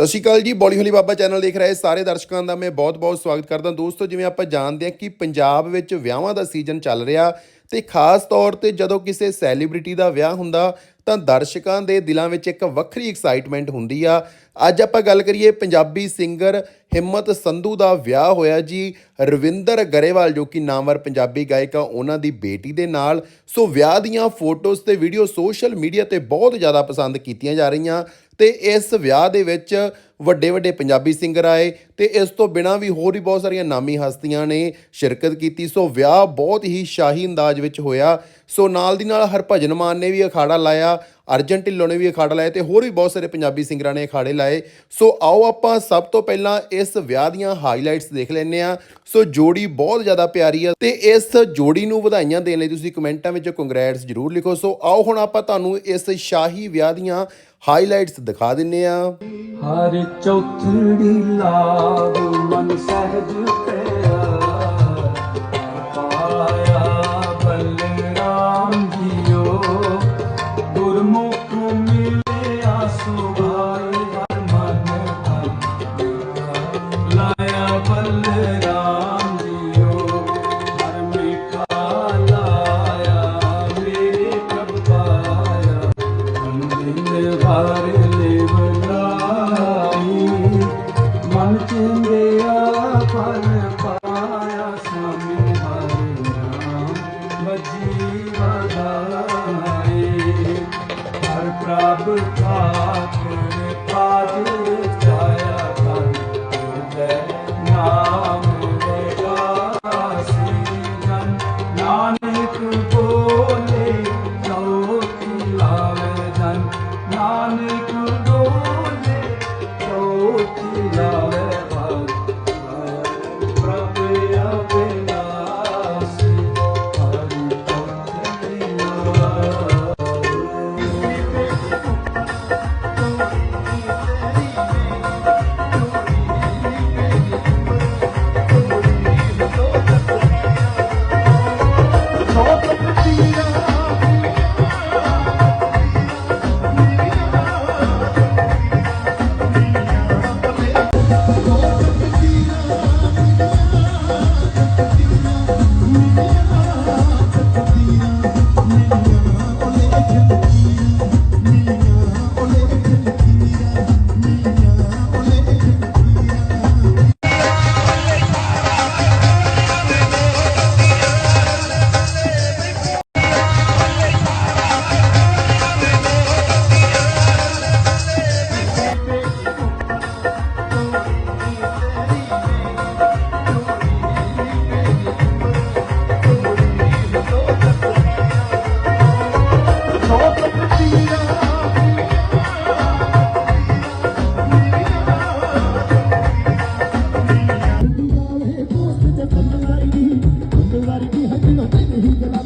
ਸਤਿ ਸ਼੍ਰੀ ਅਕਾਲ ਜੀ, ਬੋਲੀ ਹੋਲੀ ਬਾਬਾ ਚੈਨਲ ਦੇਖ ਰਹੇ ਸਾਰੇ ਦਰਸ਼ਕਾਂ ਦਾ ਮੈਂ ਬਹੁਤ-ਬਹੁਤ ਸਵਾਗਤ ਕਰਦਾ। ਦੋਸਤੋ, ਜਿਵੇਂ ਆਪਾਂ ਜਾਣਦੇ ਹਾਂ ਕਿ ਪੰਜਾਬ ਵਿੱਚ ਵਿਆਹਾਂ ਦਾ ਸੀਜ਼ਨ ਚੱਲ ਰਿਹਾ ਤੇ ਖਾਸ ਤੌਰ ਤੇ ਜਦੋਂ ਕਿਸੇ ਸੈਲੀਬ੍ਰਿਟੀ ਦਾ ਵਿਆਹ ਹੁੰਦਾ, ਤਾਂ ਦਰਸ਼ਕਾਂ ਦੇ ਦਿਲਾਂ ਵਿੱਚ ਇੱਕ ਵੱਖਰੀ ਐਕਸਾਈਟਮੈਂਟ ਹੁੰਦੀ ਆ। ਅੱਜ ਆਪਾਂ ਗੱਲ ਕਰੀਏ ਪੰਜਾਬੀ ਸਿੰਗਰ ਹਿੰਮਤ ਸੰਧੂ ਦਾ ਵਿਆਹ ਹੋਇਆ ਜੀ। ਰਵਿੰਦਰ ਗਰੇਵਾਲ, ਜੋ ਕਿ ਨਾਮਵਰ ਪੰਜਾਬੀ ਗਾਇਕ ਆ, ਉਹਨਾਂ ਦੀ ਬੇਟੀ ਦੇ ਨਾਲ। ਸੋ ਵਿਆਹ ਦੀਆਂ ਫੋਟੋਜ਼ ਤੇ ਵੀਡੀਓ ਸੋਸ਼ਲ ਮੀਡੀਆ ਤੇ ਬਹੁਤ ਜ਼ਿਆਦਾ ਪਸੰਦ ਕੀਤੀਆਂ ਜਾ ਰਹੀਆਂ। ਤੇ ਇਸ ਵਿਆਹ ਦੇ ਵਿੱਚ ਵੱਡੇ ਵੱਡੇ ਪੰਜਾਬੀ ਸਿੰਗਰ ਆਏ ਤੇ ਇਸ ਤੋਂ ਬਿਨਾਂ ਵੀ ਹੋਰ ਵੀ ਬਹੁਤ ਸਾਰੀਆਂ ਨਾਮੀ ਹਸਤੀਆਂ ਨੇ ਸ਼ਿਰਕਤ ਕੀਤੀ। ਸੋ ਵਿਆਹ ਬਹੁਤ ਹੀ ਸ਼ਾਹੀ ਅੰਦਾਜ਼ ਵਿੱਚ ਹੋਇਆ। ਸੋ ਨਾਲ ਦੀ ਨਾਲ ਹਰਭਜਨ ਮਾਨ ਨੇ ਵੀ ਅਖਾੜਾ ਲਾਇਆ, ਅਰਜਨ ਢਿੱਲੋਂ ਨੇ ਵੀ ਅਖਾੜਾ ਲਾਇਆ ਤੇ ਹੋਰ ਵੀ ਬਹੁਤ ਸਾਰੇ ਪੰਜਾਬੀ ਸਿੰਗਰਾਂ ਨੇ ਅਖਾੜੇ ਲਾਏ। ਸੋ ਆਓ ਆਪਾਂ ਸਭ ਤੋਂ ਪਹਿਲਾਂ ਇਸ ਵਿਆਹ ਦੀਆਂ ਹਾਈਲਾਈਟਸ ਦੇਖ ਲੈਂਦੇ ਆ ਸੋ ਜੋੜੀ ਬਹੁਤ ਜ਼ਿਆਦਾ ਪਿਆਰੀ ਆ ਤੇ ਇਸ ਜੋੜੀ ਨੂੰ ਵਧਾਈਆਂ ਦੇਣ ਲਈ ਤੁਸੀਂ ਕਮੈਂਟਾਂ ਵਿੱਚ ਕੰਗ੍ਰੈਟਸ ਜਰੂਰ ਲਿਖੋ। ਸੋ ਆਓ ਹੁਣ ਆਪਾਂ ਤੁਹਾਨੂੰ ਇਸ ਸ਼ਾਹੀ ਵਿਆਹ ਦੀਆਂ ਹਾਈਲਾਈਟਸ ਦਿਖਾ ਦਿੰਨੇ ਆ। ਹਰ ਚੌਥੜੀ ਲਾਗ ਮਨ ਸਹਿਜ ਚੰਗਿਆ ਫਲ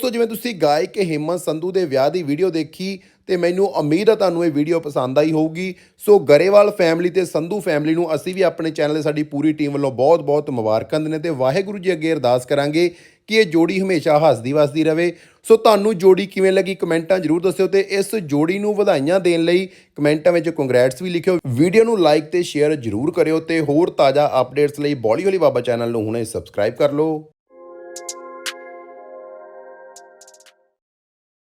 ਜਿਵੇਂ ਤੁਸੀਂ ਗਾਇਕ ਹਿੰਮਤ ਸੰਧੂ ਦੇ ਵਿਆਹ ਦੀ ਵੀਡੀਓ ਦੇਖੀ ਤੇ ਮੈਨੂੰ ਉਮੀਦ ਹੈ ਤੁਹਾਨੂੰ ਇਹ ਵੀਡੀਓ ਪਸੰਦ ਆਈ ਹੋਊਗੀ। ਸੋ ਗਰੇਵਾਲ ਫੈਮਿਲੀ ਤੇ ਸੰਧੂ ਫੈਮਿਲੀ ਨੂੰ ਅਸੀਂ ਵੀ ਆਪਣੇ ਚੈਨਲ ਦੇ ਸਾਡੀ ਪੂਰੀ ਟੀਮ ਵੱਲੋਂ ਬਹੁਤ-ਬਹੁਤ ਮੁਬਾਰਕਾਂ ਦਿੰਦੇ ਨੇ ਤੇ ਵਾਹਿਗੁਰੂ ਜੀ ਅੱਗੇ ਅਰਦਾਸ ਕਰਾਂਗੇ ਕਿ ਇਹ ਜੋੜੀ ਹਮੇਸ਼ਾ ਹੱਸਦੀ ਵਸਦੀ ਰਹੇ। ਸੋ ਤੁਹਾਨੂੰ ਜੋੜੀ ਕਿਵੇਂ ਲੱਗੀ ਕਮੈਂਟਾਂ ਜਰੂਰ ਦੱਸਿਓ ਤੇ ਇਸ ਜੋੜੀ ਨੂੰ ਵਧਾਈਆਂ ਦੇਣ ਲਈ ਕਮੈਂਟਾਂ ਵਿੱਚ ਕੰਗ੍ਰੈਟਸ ਵੀ ਲਿਖਿਓ। ਵੀਡੀਓ ਨੂੰ ਲਾਈਕ ਤੇ ਸ਼ੇਅਰ ਜਰੂਰ ਕਰਿਓ ਤੇ ਹੋਰ ਤਾਜ਼ਾ ਅਪਡੇਟਸ ਲਈ ਬੋਲੀ ਵਾਲੀ ਬਾਬਾ ਚੈਨਲ ਨੂੰ ਹੁਣੇ ਸਬਸਕ੍ਰਾਈਬ ਕਰ ਲਓ।